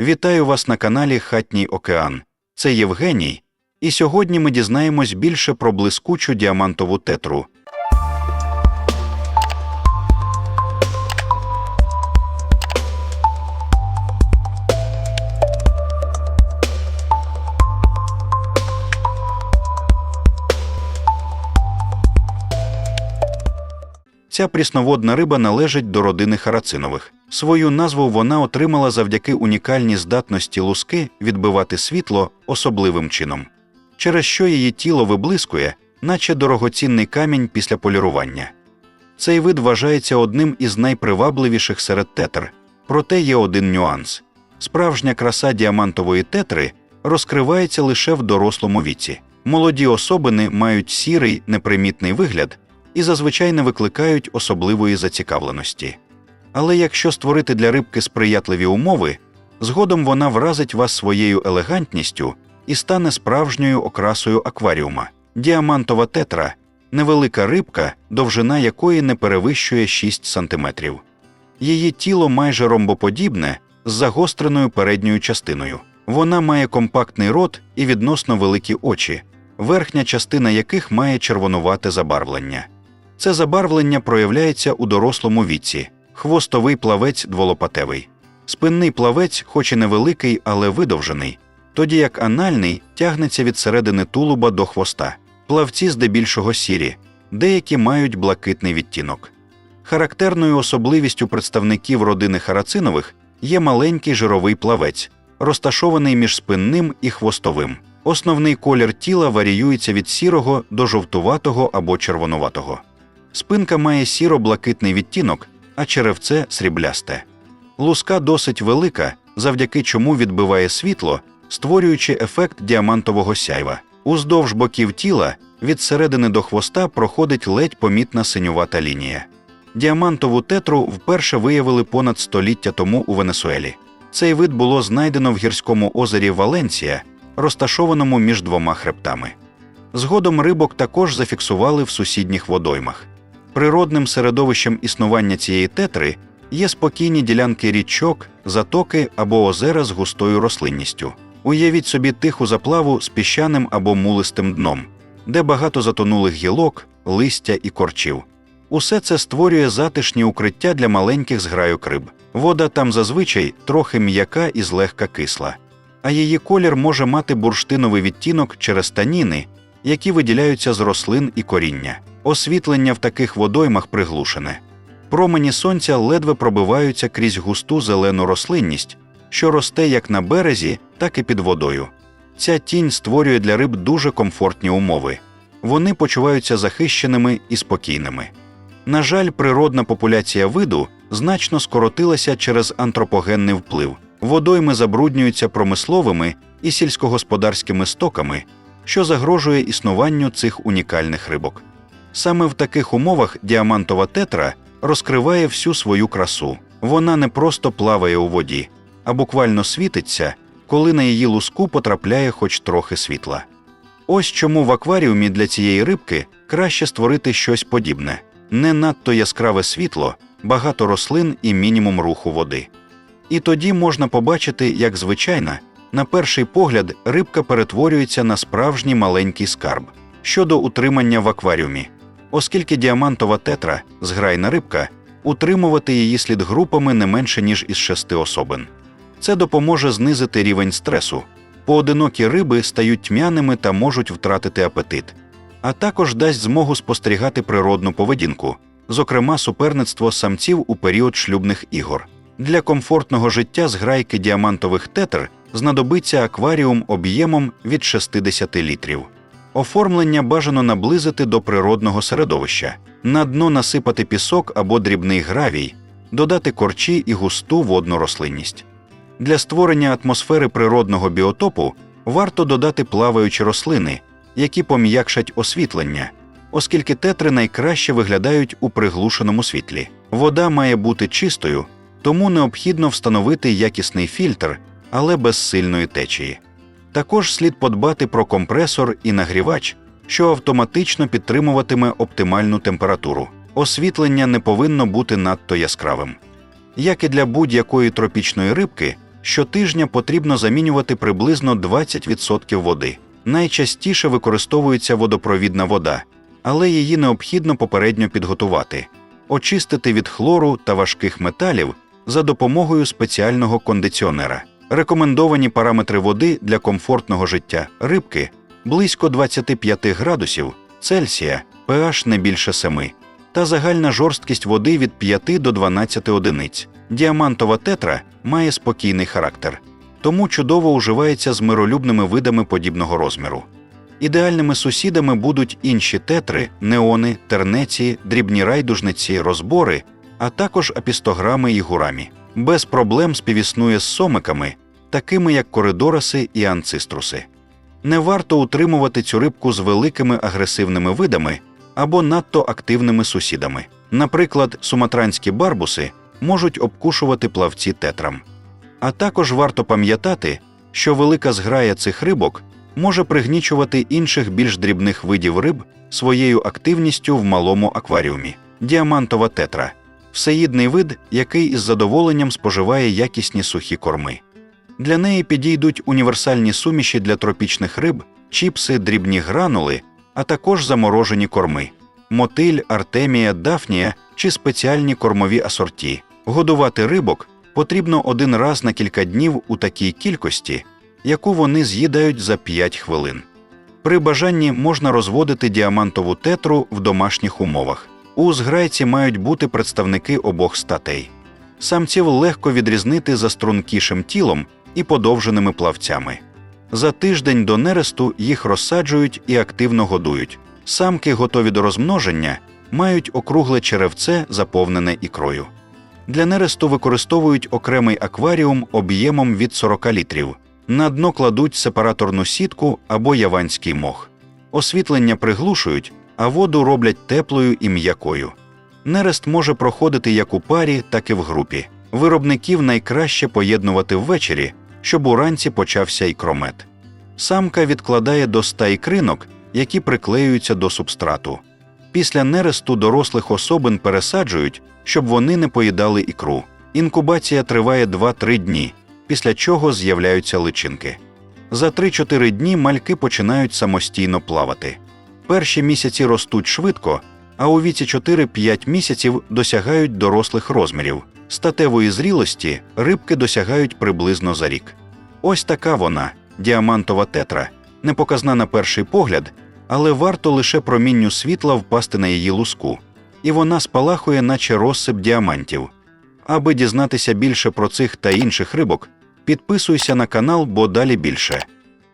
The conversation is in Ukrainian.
Вітаю вас на каналі Хатній Океан. Це Євгеній, і сьогодні ми дізнаємось більше про блискучу діамантову тетру. Ця прісноводна риба належить до родини харацинових. Свою назву вона отримала завдяки унікальній здатності луски відбивати світло особливим чином, через що її тіло виблискує, наче дорогоцінний камінь після полірування. Цей вид вважається одним із найпривабливіших серед тетр, проте є один нюанс: справжня краса діамантової тетри розкривається лише в дорослому віці. Молоді особини мають сірий непримітний вигляд і зазвичай не викликають особливої зацікавленості. Але якщо створити для рибки сприятливі умови, згодом вона вразить вас своєю елегантністю і стане справжньою окрасою акваріума. Діамантова тетра невелика рибка, довжина якої не перевищує 6 см. Її тіло майже ромбоподібне з загостреною передньою частиною. Вона має компактний рот і відносно великі очі, верхня частина яких має червонувате забарвлення. Це забарвлення проявляється у дорослому віці, хвостовий плавець дволопатевий. Спинний плавець, хоч і невеликий, але видовжений, тоді як анальний тягнеться від середини тулуба до хвоста. Плавці здебільшого сірі, деякі мають блакитний відтінок. Характерною особливістю представників родини харацинових є маленький жировий плавець, розташований між спинним і хвостовим. Основний колір тіла варіюється від сірого до жовтуватого або червонуватого. Спинка має сіро-блакитний відтінок, а черевце сріблясте. Луска досить велика, завдяки чому відбиває світло, створюючи ефект діамантового сяйва. Уздовж боків тіла від середини до хвоста проходить ледь помітна синювата лінія. Діамантову тетру вперше виявили понад століття тому у Венесуелі. Цей вид було знайдено в гірському озері Валенція, розташованому між двома хребтами. Згодом рибок також зафіксували в сусідніх водоймах. Природним середовищем існування цієї тетри є спокійні ділянки річок, затоки або озера з густою рослинністю. Уявіть собі тиху заплаву з піщаним або мулистим дном, де багато затонулих гілок, листя і корчів. Усе це створює затишні укриття для маленьких зграйок риб. Вода там зазвичай трохи м'яка і злегка кисла, а її колір може мати бурштиновий відтінок через таніни, які виділяються з рослин і коріння. Освітлення в таких водоймах приглушене. Промені сонця ледве пробиваються крізь густу зелену рослинність, що росте як на березі, так і під водою. Ця тінь створює для риб дуже комфортні умови. Вони почуваються захищеними і спокійними. На жаль, природна популяція виду значно скоротилася через антропогенний вплив. Водойми забруднюються промисловими і сільськогосподарськими стоками, що загрожує існуванню цих унікальних рибок. Саме в таких умовах діамантова тетра розкриває всю свою красу. Вона не просто плаває у воді, а буквально світиться, коли на її луску потрапляє хоч трохи світла. Ось чому в акваріумі для цієї рибки краще створити щось подібне не надто яскраве світло, багато рослин і мінімум руху води. І тоді можна побачити, як звичайна, на перший погляд, рибка перетворюється на справжній маленький скарб щодо утримання в акваріумі. Оскільки діамантова тетра зграйна рибка, утримувати її слід групами не менше ніж із шести особин. Це допоможе знизити рівень стресу. Поодинокі риби стають тьмяними та можуть втратити апетит, а також дасть змогу спостерігати природну поведінку, зокрема суперництво самців у період шлюбних ігор. Для комфортного життя зграйки діамантових тетр знадобиться акваріум об'ємом від 60 літрів. Оформлення бажано наблизити до природного середовища, на дно насипати пісок або дрібний гравій, додати корчі і густу водну рослинність. Для створення атмосфери природного біотопу варто додати плаваючі рослини, які пом'якшать освітлення, оскільки тетри найкраще виглядають у приглушеному світлі. Вода має бути чистою, тому необхідно встановити якісний фільтр, але без сильної течії. Також слід подбати про компресор і нагрівач, що автоматично підтримуватиме оптимальну температуру. Освітлення не повинно бути надто яскравим. Як і для будь-якої тропічної рибки, Щотижня потрібно замінювати приблизно 20% води. Найчастіше використовується водопровідна вода, але її необхідно попередньо підготувати, очистити від хлору та важких металів за допомогою спеціального кондиціонера. Рекомендовані параметри води для комфортного життя рибки близько 25 градусів Цельсія, pH не більше 7, та загальна жорсткість води від 5 до 12 одиниць. Діамантова тетра має спокійний характер, тому чудово уживається з миролюбними видами подібного розміру. Ідеальними сусідами будуть інші тетри, неони, тернеці, дрібні райдужниці, розбори, а також апістограми і гурамі. Без проблем співіснує з сомиками, такими як коридораси і анциструси. Не варто утримувати цю рибку з великими агресивними видами або надто активними сусідами. Наприклад, суматранські барбуси можуть обкушувати плавці тетрам. А також варто пам'ятати, що велика зграя цих рибок може пригнічувати інших більш дрібних видів риб своєю активністю в малому акваріумі. Діамантова тетра всеїдний вид, який із задоволенням споживає якісні сухі корми. Для неї підійдуть універсальні суміші для тропічних риб, чіпси, дрібні гранули, а також заморожені корми мотиль, артемія, дафнія чи спеціальні кормові асорті. Годувати рибок потрібно один раз на кілька днів у такій кількості, яку вони з'їдають за 5 хвилин. При бажанні можна розводити діамантову тетру в домашніх умовах. У зграйці мають бути представники обох статей. Самців легко відрізнити за стрункішим тілом і подовженими плавцями. За тиждень до нересту їх розсаджують і активно годують. Самки, готові до розмноження, мають округле черевце, заповнене ікрою. Для нересту використовують окремий акваріум об'ємом від 40 літрів. На дно кладуть сепараторну сітку або яванський мох. Освітлення приглушують, а воду роблять теплою і м'якою. Нерест може проходити як у парі, так і в групі. Виробників найкраще поєднувати ввечері, щоб уранці почався ікромет. Самка відкладає до 100 ікринок, які приклеюються до субстрату. Після нересту дорослих особин пересаджують, щоб вони не поїдали ікру. Інкубація триває 2-3 дні, після чого з'являються личинки. За 3-4 дні мальки починають самостійно плавати. Перші місяці ростуть швидко, а у віці 4-5 місяців досягають дорослих розмірів. Статевої зрілості рибки досягають приблизно за рік. Ось така вона, діамантова тетра, непоказна на перший погляд, але варто лише промінню світла впасти на її луску, і вона спалахує, наче розсип діамантів. Аби дізнатися більше про цих та інших рибок, підписуйся на канал, бо далі більше.